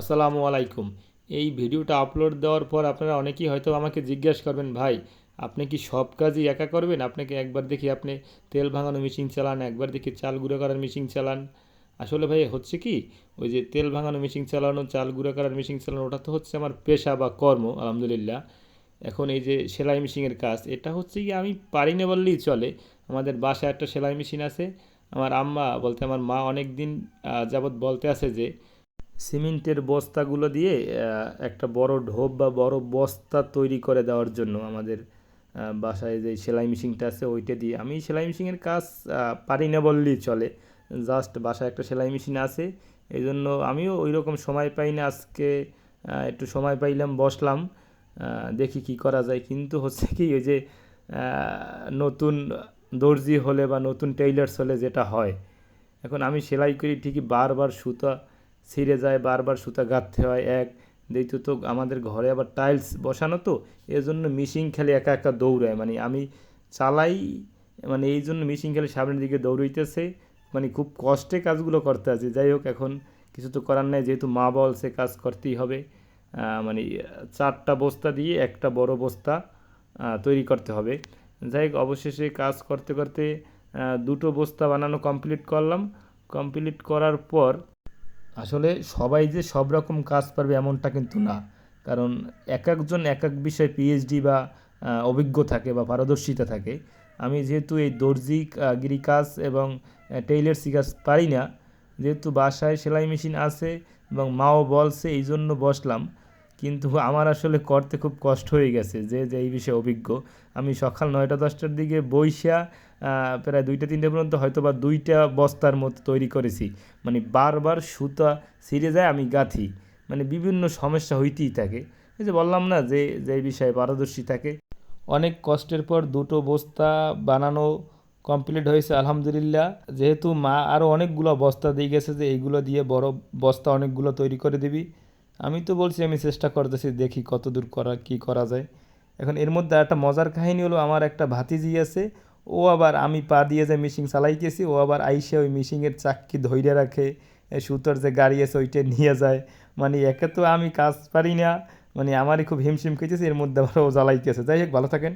আসসালামু আলাইকুম। এই ভিডিওটা আপলোড দেওয়ার পর আপনারা অনেকেই হয়তো আমাকে জিজ্ঞাসা করবেন, ভাই, আপনি কি সব কাজই একা করবেন? আপনাকে একবার দেখি আপনি তেল ভাঙানো মেশিন চালান, একবার দেখি চাল গুঁড়ো করার মেশিন চালান। আসলে ভাই, হচ্ছে কি? ওই যে তেল ভাঙানো মেশিন চালানো, চাল গুঁড়ো করার মেশিন চালানো, ওটা তো হচ্ছে আমার পেশা বা কর্ম, আলহামদুলিল্লাহ। এখন এই যে সেলাই মেশিনের কাজ, এটা হচ্ছে কি আমি পারি না বললেই চলে। আমাদের বাসায় একটা সেলাই মেশিন আছে। আমার আম্মা বলতে, আমার মা অনেক দিন যাবৎ বলতে আছে যে সিমেন্টের বস্তাগুলো দিয়ে একটা বড় ঢোপ বা বড় বস্তা তৈরি করে দেওয়ার জন্য আমাদের বাসায় যে সেলাই মেশিনটা আছে ওইটা দিয়ে। আমি সেলাই মেশিনের কাজ পারি না বললেই চলে। জাস্ট বাসায় একটা সেলাই মেশিন আছে। এই জন্য আমিও ওই রকম সময় পাই না। আজকে একটু সময় পাইলাম, বসলাম দেখি কি করা যায়। কিন্তু হচ্ছে কি, ওই যে নতুন দর্জি হলে বা নতুন টেইলার্স হলে যেটা হয়, এখন আমি সেলাই করি ঠিকই বারবার সুতা ছিঁড়ে যায়, বারবার সুতা গাঁথতে হয়, এক। দ্বিতীয়ত, আমাদের ঘরে আবার টাইলস বসানো তো এর জন্য মিশিং খেলে একা একা দৌড়ায়। মানে আমি চালাই মানে এই জন্য মিশিং খেলে সামনের দিকে দৌড়াইতেছে। মানে খুব কষ্টে কাজগুলো করতে আছে। যাই হোক, এখন কিছু তো করার নাই, যেহেতু মা বলছে কাজ করতেই হবে। মানে চারটা বস্তা দিয়ে একটা বড় বস্তা তৈরি করতে হবে। যাই হোক, অবশেষে কাজ করতে করতে দুটো বস্তা বানানো কমপ্লিট করলাম। কমপ্লিট করার পর আসলে সবাই যে সব রকম কাজ পারবে এমনটা কিন্তু না। কারণ এক একজন এক এক বিষয়ে পিএইচডি বা অভিজ্ঞ থাকে বা পারদর্শিতা থাকে। আমি যেহেতু এই দর্জি গিরি কাজ এবং টেইলার্সি কাজ পারি না, যেহেতু বাসায় সেলাই মেশিন আছে এবং মাও বলছে এই জন্য বসলাম। কিন্তু আমার আসলে করতে খুব কষ্ট হয়ে গেছে যে যে এই বিষয়ে অভিজ্ঞ। আমি সকাল নয়টা দশটার দিকে আহ, প্রায় দুইটা তিনটে পর্যন্ত হয়তো বা দুইটা বস্তার মতো তৈরি করেছি। মানে বারবার সুতা ছিঁড়ে যায় আমি গাঁথি। মানে বিভিন্ন সমস্যা হইতেই থাকে। এই যে বললাম না যে যে বিষয়ে পারদর্শী থাকে। অনেক কষ্টের পর দুটো বস্তা বানানো কমপ্লিট হয়েছে আলহামদুলিল্লাহ। যেহেতু মা আরও অনেকগুলো বস্তা দিয়ে গেছে যে এইগুলো দিয়ে বড় বস্তা অনেকগুলো তৈরি করে দিবি। আমি তো বলছি, আমি চেষ্টা করতেছি দেখি কত দূর করা, কি করা যায়। এখন এর মধ্যে একটা মজার কাহিনী হলো, আমার একটা ভাতিজি আছে, ও আবার আমি পা দিয়ে যে মেশিন চালাইতেছি, ও আবার আইসে ওই মিশিংয়ের চাক্কি ধইরে রাখে সুতোর যে গাড়ি আছে ওইটা নিয়ে যায়। মানে একে তো আমি কাজ পারি না মানে আমারই খুব হিমশিম খেয়েছে এর মধ্যে আবার ও জ্বালাইতেছে। যাই হোক, ভালো থাকেন।